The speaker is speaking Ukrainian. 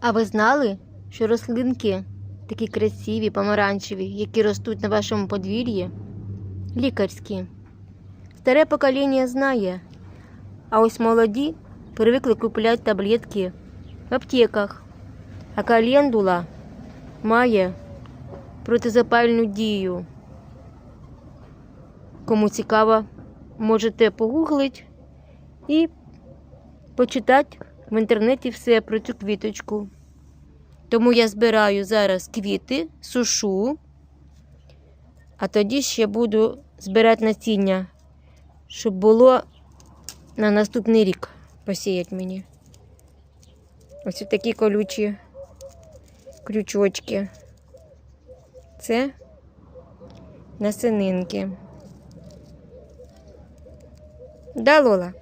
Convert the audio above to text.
А ви знали, що рослинки такі красиві, помаранчеві, які ростуть на вашому подвір'ї, лікарські? Старе покоління знає, а ось молоді привикли купувати таблетки в аптеках. А календула має протизапальну дію. Кому цікаво, можете погуглити і почитати в інтернеті все про цю квіточку. Тому я збираю зараз квіти, сушу, а тоді ще буду збирати насіння, щоб було на наступний рік посіяти мені. Ось такі колючі крючочки. Це насининки. Да, Лола?